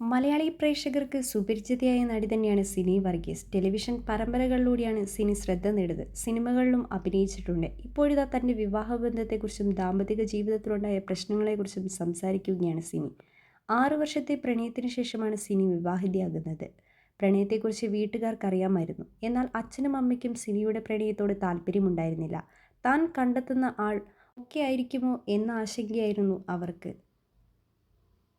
മലയാളി പ്രേക്ഷകർക്ക് സുപരിചിതയായ നടി തന്നെയാണ് സിനി വർഗീസ്. ടെലിവിഷൻ പരമ്പരകളിലൂടെയാണ് സിനി ശ്രദ്ധ നേടുന്നത്. സിനിമകളിലും അഭിനയിച്ചിട്ടുണ്ട്. ഇപ്പോഴിതാ തന്റെ വിവാഹബന്ധത്തെക്കുറിച്ചും ദാമ്പത്തിക ജീവിതത്തിലുണ്ടായ പ്രശ്നങ്ങളെക്കുറിച്ചും സംസാരിക്കുകയാണ് സിനി. ആറു വർഷത്തെ പ്രണയത്തിന് ശേഷമാണ് സിനി വിവാഹിതയാകുന്നത്. പ്രണയത്തെക്കുറിച്ച് വീട്ടുകാർക്കറിയാമായിരുന്നു. എന്നാൽ അച്ഛനും അമ്മയ്ക്കും സിനിയുടെ പ്രണയത്തോട് താല്പര്യമുണ്ടായിരുന്നില്ല താൻ കണ്ടെത്തുന്ന ആൾ ഒക്കെ ആയിരിക്കുമോ എന്ന ആശങ്കയായിരുന്നു അവർക്ക്.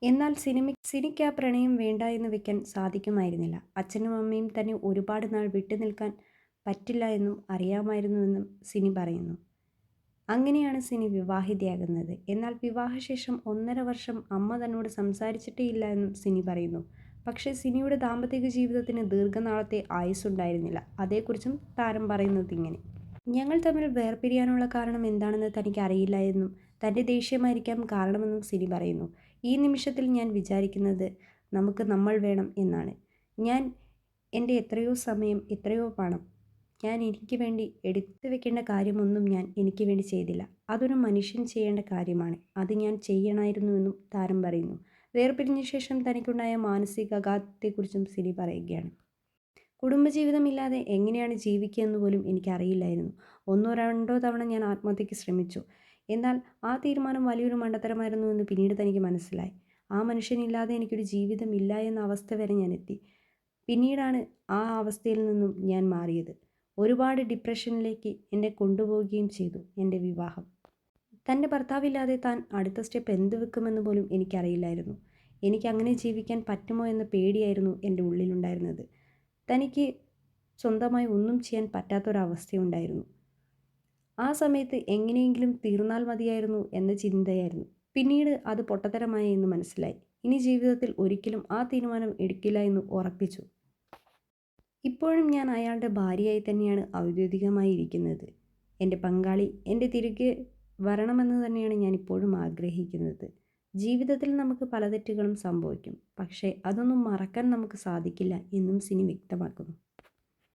എന്നാൽ സിനിമ സിനിക്ക് ആ പ്രണയം വേണ്ട എന്ന് വെക്കാൻ സാധിക്കുമായിരുന്നില്ല. അച്ഛനും അമ്മയും തന്നെ ഒരുപാട് നാൾ വിട്ടു നിൽക്കാൻ പറ്റില്ല എന്നും അറിയാമായിരുന്നുവെന്നും സിനി പറയുന്നു. അങ്ങനെയാണ് സിനി വിവാഹിതയാകുന്നത്. എന്നാൽ വിവാഹശേഷം ഒന്നര വർഷം അമ്മ തന്നോട് സംസാരിച്ചിട്ടേ ഇല്ല എന്നും സിനി പറയുന്നു. പക്ഷേ സിനിയുടെ ദാമ്പത്തിക ജീവിതത്തിന് ദീർഘനാളത്തെ ആയുസ്സുണ്ടായിരുന്നില്ല. അതേക്കുറിച്ചും താരം പറയുന്നത് ഇങ്ങനെ. ഞങ്ങൾ തമ്മിൽ വേർപിരിയാനുള്ള കാരണം എന്താണെന്ന് തനിക്ക് അറിയില്ല എന്നും തന്റെ ദേഷ്യമായിരിക്കാം കാരണമെന്നും സിനി പറയുന്നു. ഈ നിമിഷത്തിൽ ഞാൻ വിചാരിക്കുന്നത് നമുക്ക് നമ്മൾ വേണം എന്നാണ്. ഞാൻ എന്റെ എത്രയോ സമയം എത്രയോ പണം ഞാൻ എനിക്ക് വേണ്ടി എടുത്തു വെക്കേണ്ട കാര്യമൊന്നും ഞാൻ എനിക്ക് വേണ്ടി ചെയ്തില്ല. അതൊരു മനുഷ്യൻ ചെയ്യേണ്ട കാര്യമാണ്. അത് ഞാൻ ചെയ്യണമായിരുന്നുവെന്നും താരം പറയുന്നു. വേർപിരിഞ്ഞ ശേഷം തനിക്കുണ്ടായ മാനസികാഘാതത്തെക്കുറിച്ചും സിനി പറയുകയാണ്. കുടുംബജീവിതമില്ലാതെ എങ്ങനെയാണ് ജീവിക്കുക എന്ന് പോലും എനിക്കറിയില്ലായിരുന്നു. ഒന്നോ രണ്ടോ തവണ ഞാൻ ആത്മഹത്യക്ക് ശ്രമിച്ചു. എന്നാൽ ആ തീരുമാനം വലിയൊരു മണ്ടത്തരമായിരുന്നു എന്ന് പിന്നീട് തനിക്ക് മനസ്സിലായി. ആ മനുഷ്യനില്ലാതെ എനിക്കൊരു ജീവിതമില്ല എന്ന അവസ്ഥ വരെ ഞാൻ എത്തി. പിന്നീടാണ് ആ അവസ്ഥയിൽ നിന്നും ഞാൻ മാറിയത്. ഒരുപാട് ഡിപ്രഷനിലേക്ക് എന്നെ കൊണ്ടുപോവുകയും ചെയ്തു എന്റെ വിവാഹം. തന്റെ ഭർത്താവില്ലാതെ താൻ അടുത്ത സ്റ്റെപ്പ് എന്ത് വെക്കുമെന്ന് പോലും എനിക്കറിയില്ലായിരുന്നു. എനിക്ക് അങ്ങനെ ജീവിക്കാൻ പറ്റുമോ എന്ന പേടിയായിരുന്നു എന്റെ ഉള്ളിലുണ്ടായിരുന്നത്. തനിക്ക് സ്വന്തമായി ഒന്നും ചെയ്യാൻ പറ്റാത്തൊരവസ്ഥയുണ്ടായിരുന്നു. ആ സമയത്ത് എങ്ങനെയെങ്കിലും തീർന്നാൽ മതിയായിരുന്നു എന്ന ചിന്തയായിരുന്നു. പിന്നീട് അത് പൊട്ടത്തരമായി എന്ന് മനസ്സിലായി. ഇനി ജീവിതത്തിൽ ഒരിക്കലും ആ തീരുമാനം എടുക്കില്ല എന്ന് ഉറപ്പിച്ചു. ഇപ്പോഴും ഞാൻ അയാളുടെ ഭാര്യയായി തന്നെയാണ് ഔദ്യോഗികമായി ഇരിക്കുന്നത്. എന്റെ പങ്കാളി എന്റെ തിരികെ വരണമെന്ന് തന്നെയാണ് ഞാൻ ഇപ്പോഴും ആഗ്രഹിക്കുന്നത്. ജീവിതത്തിൽ നമുക്ക് പല തെറ്റുകളും സംഭവിക്കും. പക്ഷേ അതൊന്നും മറക്കാൻ നമുക്ക് സാധിക്കില്ല എന്നും സിനി വ്യക്തമാക്കുന്നു.